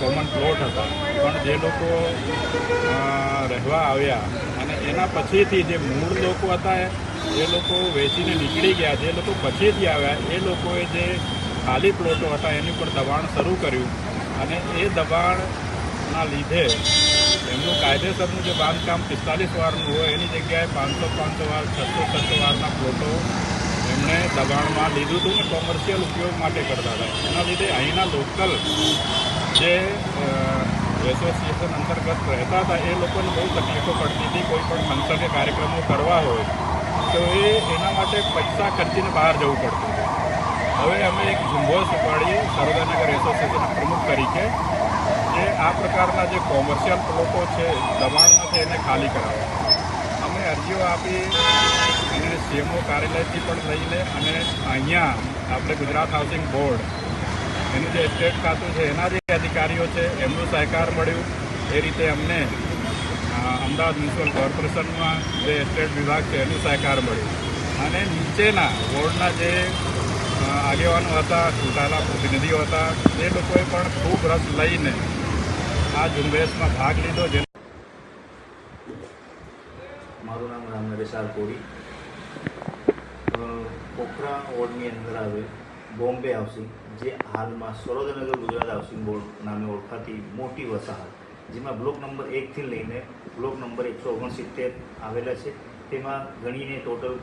Common plot હતા. પણ જે લોકો રહેવા આવ્યા અને એના પછીથી જે મૂળ લોકો હતા એ લોકો વેચીને નીકળી ગયા. જે લોકો પછીથી આવ્યા, એ લોકોએ જે ખાલી પ્લોટો હતા એની ઉપર દબાણ શરૂ કર્યું અને એ દબાણના લીધે એમનું કાયદેસરનું જે બાંધકામ પિસ્તાલીસ વારનું હોય, એની જગ્યાએ પાંચસો પાંચસો વાર, છસો છસો વારના પ્લોટો એમણે દબાણમાં લીધું હતું ને કોમર્શિયલ ઉપયોગ માટે કરતા હતા. એના લીધે અહીંના લોકલ જે એસોસિએશન અંતર્ગત રહેતા હતા, એ લોકોને બહુ તકલીફો પડતી હતી. કોઈ પણ ફંક્શન કાર્યક્રમો કરવા હોય, તો એ એના માટે પૈસા ખર્ચીને બહાર જવું પડતું હતું. હવે અમે એક ઝુંબોશ ઉપાડીએ સરોદાનગર એસોસિએશનના પ્રમુખ તરીકે, જે આ પ્રકારના જે કોમર્શિયલ પ્લોટો છે, દબાણમાંથી એને ખાલી કરાવે. અમે અરજીઓ આપી, અને સીએમઓ કાર્યાલયથી પણ લઈને અને અહીંયા, આપણે ગુજરાત હાઉસિંગ બોર્ડ એનું જે સ્ટેટ ખાતું છે, એના જે અધિકારીઓ છે, એમનું સહકાર મળ્યું. એ રીતે અમને અમદાવાદ મ્યુનિસિપલ કોર્પોરેશનમાં જે સ્ટેટ વિભાગ છે, એનું સહકાર મળ્યું. અને નીચેના બોર્ડના જે આગેવાનો હતા ચૂંટાયેલા પ્રતિનિધિઓ હતા, એ લોકોએ પણ ખૂબ રસ લઈને આ ઝુંબેશમાં ભાગ લીધો જે મારું નામ રામનરેશ આર કોરી પોખરા વોર્ડની અંદર આવે બોમ્બે હાઉસિંગ, જે હાલમાં સરોદનગર ગુજરાત હાઉસિંગ બોર્ડ નામે ઓળખાતી મોટી વસાહત, જેમાં બ્લોક નંબર એકથી લઈને બ્લોક નંબર એકસો ઓગણસિત્તેર આવેલા છે. તેમાં ગણીને ટોટલ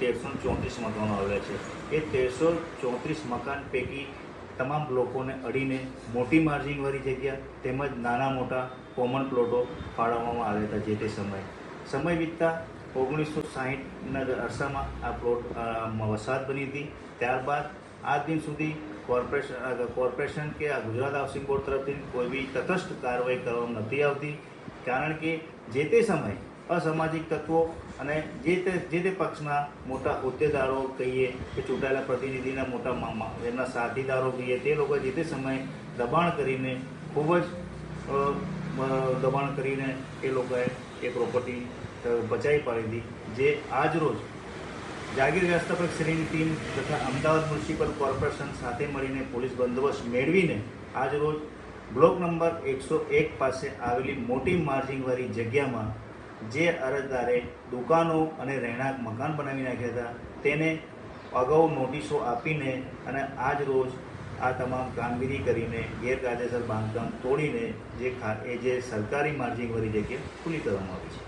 તેરસો ચોત્રીસ મકાનો આવેલા છે. એ તેરસો ચોત્રીસ મકાન પૈકી તમામ બ્લોકોને અડીને મોટી માર્જિનવાળી જગ્યા તેમજ નાના મોટા કોમન પ્લોટો ફાળવવામાં આવ્યા હતા જે તે સમયે. સમય વીતતા ઓગણીસો સાહીઠના અરસામાં આ પ્લોટ વસાહત બની હતી. ત્યારબાદ આજ દિન સુધી કોર્પોરેશન કોર્પોરેશન કે આ ગુજરાત હાઉસિંગ બોર્ડ તરફથી કોઈ બી તટસ્થ કાર્યવાહી કરવામાં નથી આવતી. કારણ કે જે તે સમયે અસામાજિક તત્વો અને જે તે જે તે પક્ષના મોટા હોદ્દેદારો કહીએ કે ચૂંટાયેલા પ્રતિનિધિના મોટા એમના સાથીદારો કહીએ, તે લોકો જે તે સમયે દબાણ કરીને ખૂબ જ દબાણ કરીને એ લોકોએ એ પ્રોપર્ટી બચાવી પાડી હતી. જે આજ રોજ જાગીર વ્યવસ્થાપકશ્રીની ટીમ તથા અમદાવાદ મ્યુનિસિપલ કોર્પોરેશન સાથે મળીને પોલીસ બંદોબસ્ત મેળવીને આજ રોજ બ્લોક નંબર એકસો એક પાસે આવેલી મોટી માર્જિંગવાળી જગ્યામાં જે અરજદારે દુકાનો અને રહેણાંક મકાન બનાવી નાખ્યા હતા, તેને અગાઉ નોટિસો આપીને અને આજ રોજ આ તમામ કામગીરી કરીને ગેરકાયદેસર બાંધકામ તોડીને જે એ જે સરકારી માર્જિંગવાળી જગ્યા ખુલ્લી કરવામાં આવી છે.